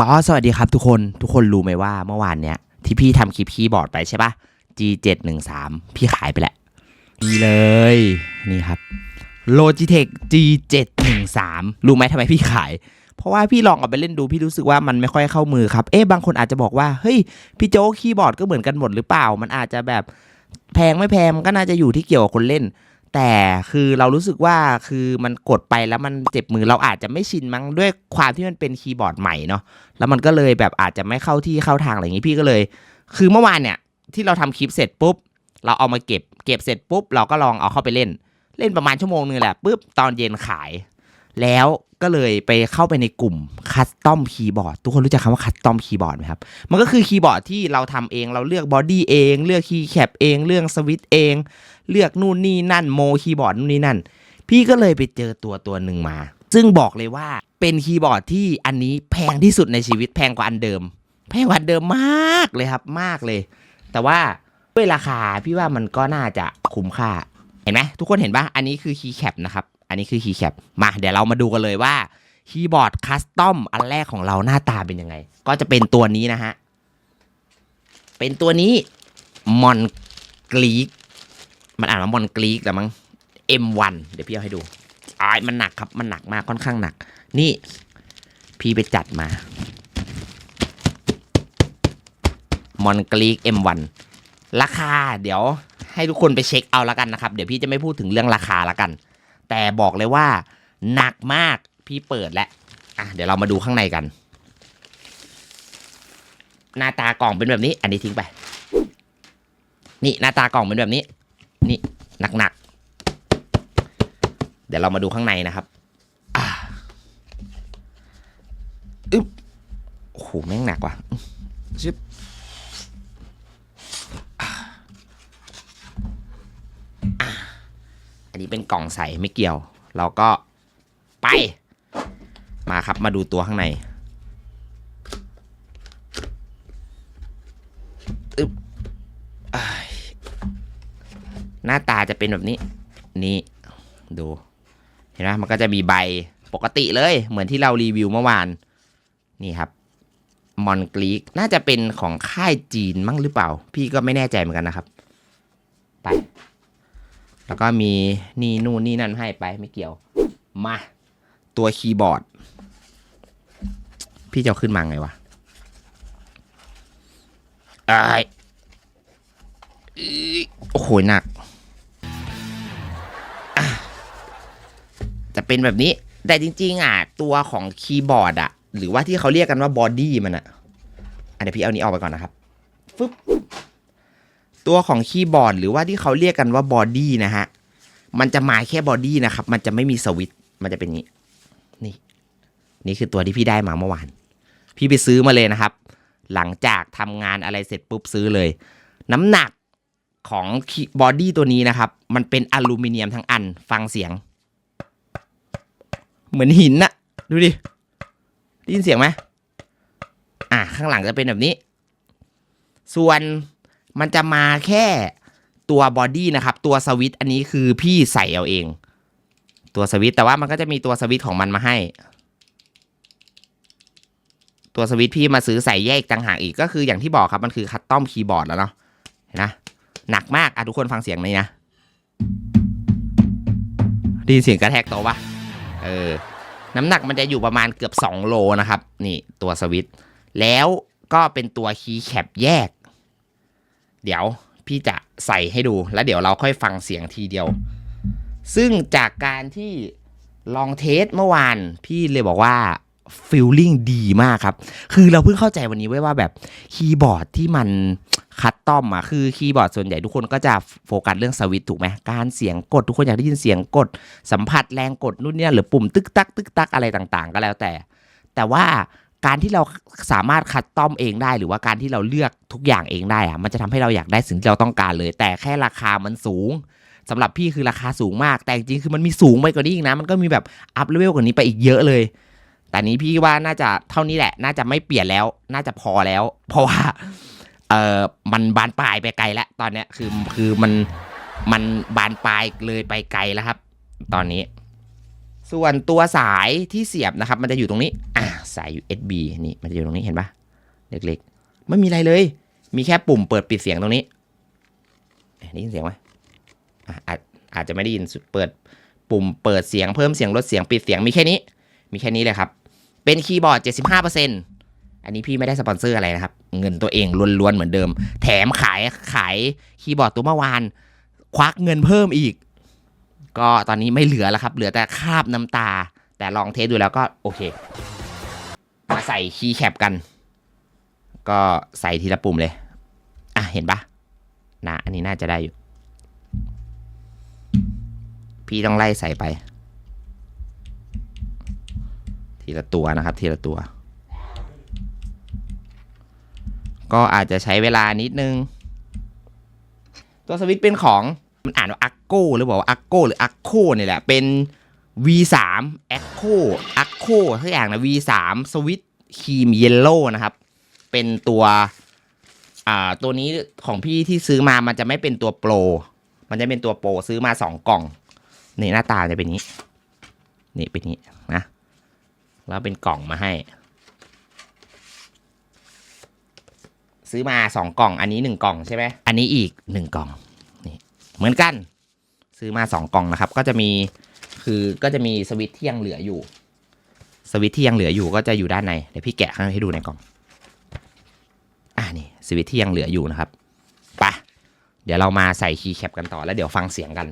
ก็สวัสดีครับทุกคนทุกคนรู้ไหมว่าเมื่อวานเนี้ย ที่พี่ทำคลิปคีย์บอร์ดไปใช่ปะ G713 พี่ขายไปแล้วดีเลย นี่ครับ Logitech G713 รู้ไหมทำไมพี่ขาย เพราะว่าพี่ลองเอาไปเล่นดูพี่รู้สึกว่ามันไม่ค่อยเข้ามือครับ เอ๊ะบางคนอาจจะบอกว่าเฮ้ยพี่โจ๊กคีย์บอร์ดก็เหมือนกันหมดหรือเปล่า มันอาจจะแบบแพงไม่แพงมันก็น่าจะอยู่ที่เกี่ยวกับคนเล่น แต่คือเรารู้สึกว่าคือมันกดไปแล้วมันเจ็บมือเราอาจจะไม่ชินมั้งด้วยความที่มันเป็นคีย์บอร์ดใหม่เนาะแล้วมันก็เลยแบบอาจจะไม่เข้าที่เข้าทางอะไรอย่างนี้พี่ก็เลย คือเมื่อวานเนี่ยที่เราทำคลิปเสร็จปุ๊บ เราเอามาเก็บ เก็บเสร็จปุ๊บ เราก็ลองเอาเข้าไปเล่น เล่นประมาณชั่วโมงนึงแหละปุ๊บตอนเย็นขาย แล้วก็เลยไปเข้าไปในกลุ่มคัสตอมคีย์บอร์ดทุกคนรู้จักคำว่าคัสตอมคีย์บอร์ดไหมครับ มันก็คือคีย์บอร์ดที่เราทำเองเราเลือกบอดี้เอง เลือกคีย์แคปเองเลือกสวิตช์เอง เลือกนู่นนี่นั่นโมคีย์บอร์ดนู่นนี่นั่น พี่ก็เลยไปเจอตัวตัวหนึ่งมา ซึ่งบอกเลยว่าเป็นคีย์บอร์ดที่อันนี้แพงที่สุดในชีวิตแพงกว่าอันเดิม แพงกว่าเดิมมากเลยครับมากเลย แต่ว่าด้วยราคาพี่ว่ามันก็น่าจะคุ้มค่า เห็นไหมทุกคนเห็นปะอันนี้คือคีย์แคปนะครับ อันนี้คือคีย์แคปมาเดี๋ยวเรามาดูกันเลยว่าคีย์บอร์ดคัสตอมอันแรกของเราหน้าตาเป็นยังไง ก็จะเป็นตัวนี้นะฮะ เป็นตัวนี้มอนกรีก มันอ่านว่ามอนกรีกแต่มั้ง M1 เดี๋ยวพี่เอาให้ดูอ่ามันหนักครับ มันหนักมากค่อนข้างหนัก นี่พี่ไปจัดมามอนกรีก M1 ราคา เดี๋ยวให้ทุกคนไปเช็คเอาละกันนะครับ เดี๋ยวพี่จะไม่พูดถึงเรื่องราคาละกัน แต่บอกเลยว่า หนักมากพี่เปิดแล้วอะเดี๋ยวเรามาดูข้างในกัน หน้าตากล่องเป็นแบบนี้ อันนี้ทิ้งไป นี่หน้าตากล่องเป็นแบบนี้ นี่หนักๆ เดี๋ยวเรามาดูข้างในนะครับอ่าอึ๊บโอ้โหแม่งหนักว่ะอื้อชึบอ่าอ่าอันนี้เป็นกล่องใสไม่เกี่ยว เราก็ไป มาครับมาดูตัวข้างในอึ๊บอ้าย หน้าตาจะเป็นแบบนี้นี่ดูเห็นไหมมันก็จะมีใบปกติเลยเหมือนที่เรารีวิวเมื่อวาน นี่ครับมอนกรีกน่าจะเป็นของค่ายจีนมั้งหรือเปล่า พี่ก็ไม่แน่ใจเหมือนกันนะครับไปแล้วก็มีนี่นู่นนี่นั่นให้ไปไม่เกี่ยว มา ตัวคีย์บอร์ด พี่จะขึ้นมาไงวะไอ้ายอี๋โอ้โหหนัก จะเป็นแบบนี้ แต่จริงๆอะตัวของคีย์บอร์ดอะ หรือว่าที่เขาเรียกกันว่าบอดี้มันอะอันเดี๋ยวพี่เอานี้ออกไปก่อนนะครับฟึบตัวของคีย์บอร์ดหรือว่าที่เขาเรียกกันว่าบอดี้นะฮะ มันจะมาแค่บอดี้นะครับ มันจะไม่มีสวิตมันจะเป็นนี้ นี่ นี่คือตัวที่พี่ได้มาเมื่อวาน พี่ไปซื้อมาเลยนะครับ หลังจากทำงานอะไรเสร็จปุ๊บซื้อเลย น้ำหนักของบอดี้ตัวนี้นะครับ มันเป็นอลูมิเนียมทั้งอัน ฟังเสียง เหมือนหินน่ะ ดูดิได้ยินเสียงไหมอะข้างหลังจะเป็นแบบนี้ ส่วนมันจะมาแค่ตัวบอดี้นะครับ ตัวสวิตช์อันนี้คือพี่ใส่เอาเอง ตัวสวิตช์แต่ว่ามันก็จะมีตัวสวิตช์ของมันมาให้ ตัวสวิตช์พี่มาซื้อใส่แยกต่างหากอีกก็คืออย่างที่บอกครับมันคือคัตตอมคีย์บอร์ดแล้วเนาะเห็นนะหนักมากอะทุกคนฟังเสียงนี้นะได้ยินเสียงกระแทกโต๊ะปะ เออ น้ำหนักมันจะอยู่ประมาณเกือบ 2 โลนะครับ นี่ตัวสวิตแล้วก็เป็นตัวคีย์แคปแยก เดี๋ยวพี่จะใส่ให้ดูแล้วเดี๋ยวเราค่อยฟังเสียงทีเดียว ซึ่งจากการที่ลองเทสเมื่อวาน พี่เลยบอกว่า ฟิลลิ่งดีมากครับ คือเราเพิ่งเข้าใจวันนี้ไว้ว่าแบบคีย์บอร์ดที่มันคัตตอมอะคือคีย์บอร์ดส่วนใหญ่ทุกคนก็จะโฟกัสเรื่องสวิตถูกไหมการเสียงกด ทุกคนอยากได้ยินเสียงกด สัมผัสแรงกดนู่นเนี่ยหรือปุ่มตึกตักตึกตักอะไรต่างๆ ก็แล้วแต่ แต่ว่าการที่เราสามารถคัดต้อมเองได้ หรือว่าการที่เราเลือกทุกอย่างเองได้อะมันจะทำให้เราอยากได้สิ่งที่เราต้องการเลย แต่แค่ราคามันสูงสำหรับพี่คือราคาสูงมาก แต่จริงๆคือมันมีสูงไปกว่านี้อีกนะ มันก็มีแบบอัพเลเวลกว่านี้ไปอีกเยอะเลย แต่นี้พี่ว่าน่าจะเท่านี้แหละ น่าจะไม่เปลี่ยนแล้ว น่าจะพอแล้ว เพราะว่าเออมันบานปลายไปไกลแล้วตอนเนี้ยคือคือมันมันบานปลายเลยไปไกลแล้วครับ ตอนนี้ ส่วนตัวสายที่เสียบนะครับ มันจะอยู่ตรงนี้อะสาย USB นี่มันจะอยู่ตรงนี้เห็นปะเล็กๆ ไม่มีอะไรเลย มีแค่ปุ่มเปิดปิดเสียงตรงนี้ได้ยินเสียงไหมออาจอาจจะไม่ได้ยินสุดเปิดปุ่มเปิดเสียงเพิ่มเสียงลดเสียงปิดเสียงมีแค่นี้ มีแค่นี้เลยครับ เป็นคีย์บอร์ด 75%อันนี้พี่ไม่ได้สปอนเซอร์อะไรนะครับ เงินตัวเองล้วนๆเหมือนเดิม แถมขายขายคีย์บอร์ดตัวเมื่อวาน ควักเงินเพิ่มอีก ก็ตอนนี้ไม่เหลือแล้วครับ เหลือแต่คาบน้ำตา แต่ลองเทสดูแล้วก็โอเค มาใส่คีย์แคปกัน ก็ใส่ทีละปุ่มเลย อะเห็นปะนะ อันนี้น่าจะได้อยู่ พี่ต้องไล่ใส่ไป ทีละตัวนะครับ ทีละตัว ก็อาจจะใช้เวลานิดนึง ตัวสวิตช์เป็นของมันอ่านว่า Acco หรือบอกว่า Acco หรือ Acco นี่แหละ เป็น V3 Acco Acco ทุกอย่างนะ V3 สวิตครีมเยลโล่นะครับ เป็นตัว อ่า ตัวนี้ของพี่ที่ซื้อมา มันจะไม่เป็นตัวโปร มันจะเป็นตัวโปรซื้อมาสองกล่อง นี่หน้าตาจะเป็นนี้ นี่เป็นนี้ แล้วเป็นกล่องมาให้ ซื้อมาสองกล่อง อันนี้หนึ่งกล่องใช่ไหมอันนี้อีกหนึ่งกล่องนี่เหมือนกัน ซื้อมาสองกล่องนะครับ ก็จะมีคือก็จะมีสวิตช์ที่ยังเหลืออยู่ สวิตช์ที่ยังเหลืออยู่ก็จะอยู่ด้านในเดี๋ยวพี่แกะข้างในให้ดูในกล่องอ่านี่สวิตช์ที่ยังเหลืออยู่นะครับไปะเดี๋ยวเรามาใส่คีย์แคปกันต่อแล้วเดี๋ยวฟังเสียงกัน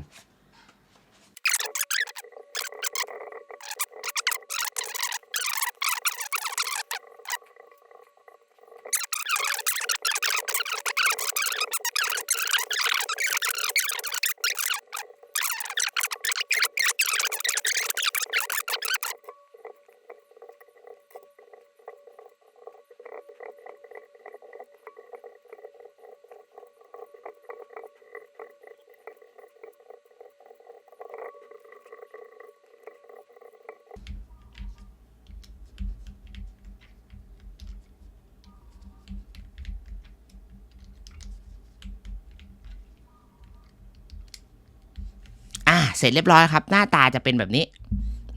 อะ เสร็จเรียบร้อยครับ หน้าตาจะเป็นแบบนี้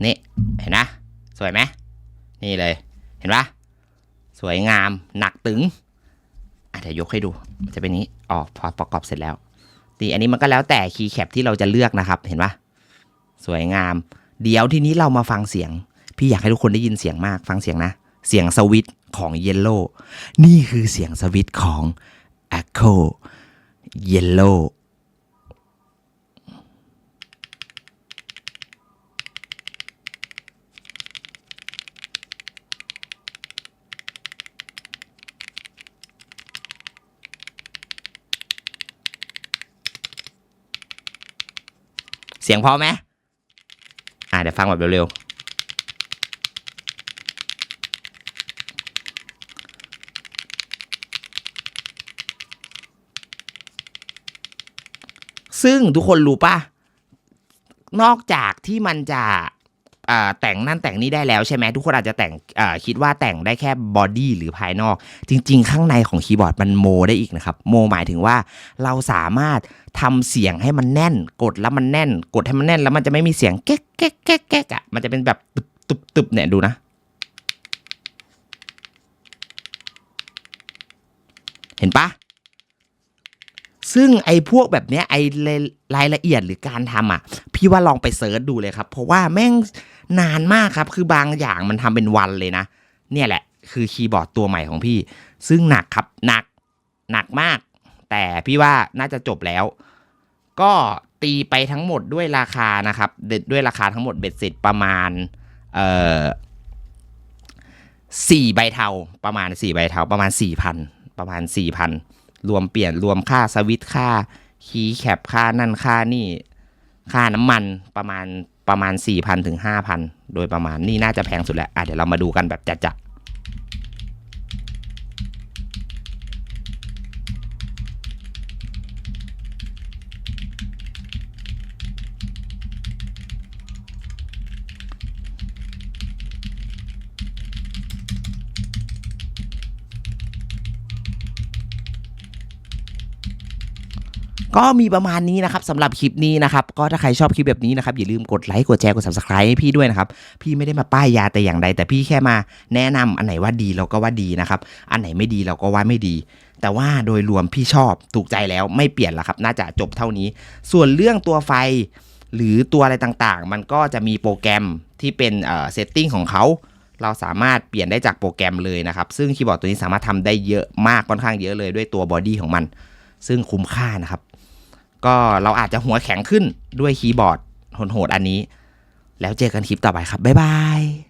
นี่ เห็นนะ สวยไหมนี่เลย เห็นปะสวยงาม หนักตึงอะเดี๋ยวยกให้ดู จะเป็นนี้อ๋อพอประกอบเสร็จแล้วนี่อันนี้มันก็แล้วแต่คีย์แคปที่เราจะเลือกนะครับ เห็นปะสวยงาม เดี๋ยวทีนี้เรามาฟังเสียง พี่อยากให้ทุกคนได้ยินเสียงมาก ฟังเสียงนะ เสียงสวิตของเยลโล่ นี่คือเสียงสวิตของ Echo Yellow เสียงพอไหมอ่าเดี๋ยวฟังแบบเร็วๆ ซึ่งทุกคนรู้ป่ะ นอกจากที่มันจะ แต่งนั่นแต่งนี่ได้แล้วใช่ไหมทุกคนอาจจะแต่งคิดว่าแต่งได้แค่บอดี้หรือภายนอก จริง ๆ ข้างในของคีย์บอร์ดมันโมได้อีกนะครับโมหมายถึงว่าเราสามารถทำเสียงให้มันแน่น กดแล้วมันแน่น กดให้มันแน่นแล้วมันจะไม่มีเสียงแก๊กแก๊กแก๊กแก๊กอะมันจะเป็นแบบตึบตึบตึบเนี่ยดูนะ เห็นปะ ซึ่งไอ้พวกแบบเนี้ยไอ้รายละเอียดหรือการทำอะ พี่ว่าลองไปเซิร์ชดูเลยครับ เพราะว่าแม่งนานมากครับ คือบางอย่างมันทำเป็นวันเลยนะ เนี่ยแหละ คือคีย์บอร์ดตัวใหม่ของพี่ ซึ่งหนักครับหนักหนักมาก แต่พี่ว่าน่าจะจบแล้ว ก็ตีไปทั้งหมดด้วยราคานะครับเด็ดด้วยราคาทั้งหมดเบ็ดเสร็จประมาณเอ่อสี่ใบเทาประมาณสี่ใบเทาประมาณสี่พันประมาณสี่พัน รวมเปลี่ยนรวมค่าสวิตค่าคีย์แคปค่านั่นค่านี่ ค่าน้ำมันประมาณประมาณสี่พันถึงห้าพันโดยประมาณนี่น่าจะแพงสุดแล้วอะเดี๋ยวเรามาดูกันแบบจัดๆ ก็มีประมาณนี้นะครับสำหรับคลิปนี้นะครับ ก็ถ้าใครชอบคลิปแบบนี้นะครับอย่าลืมกดไลค์กดแชร์กด subscribe ให้พี่ด้วยนะครับ พี่ไม่ได้มาป้ายยาแต่อย่างใด แต่พี่แค่มาแนะนำอันไหนว่าดีเราก็ว่าดีนะครับ อันไหนไม่ดีเราก็ว่าไม่ดี แต่ว่าโดยรวมพี่ชอบถูกใจแล้วไม่เปลี่ยนล้วครับ น่าจะจบเท่านี้ ส่วนเรื่องตัวไฟ หรือตัวอะไรต่างๆ มันก็จะมีโปรแกรมที่เป็นเอ่อเซตติ้งของเขาเราสามารถเปลี่ยนได้จากโปรแกรมเลยนะครับ ซึ่งคีย์บอร์ดตัวนี้สามารถทำได้เยอะมากค่อนข้างเยอะเลยด้วยตัวบอดี้ของมัน ซึ่งคุ้มค่านะครับ ก็เราอาจจะหัวแข็งขึ้นด้วยคีย์บอร์ดโหดๆอันนี้ แล้วเจอกันคลิปต่อไปครับ บ๊ายบาย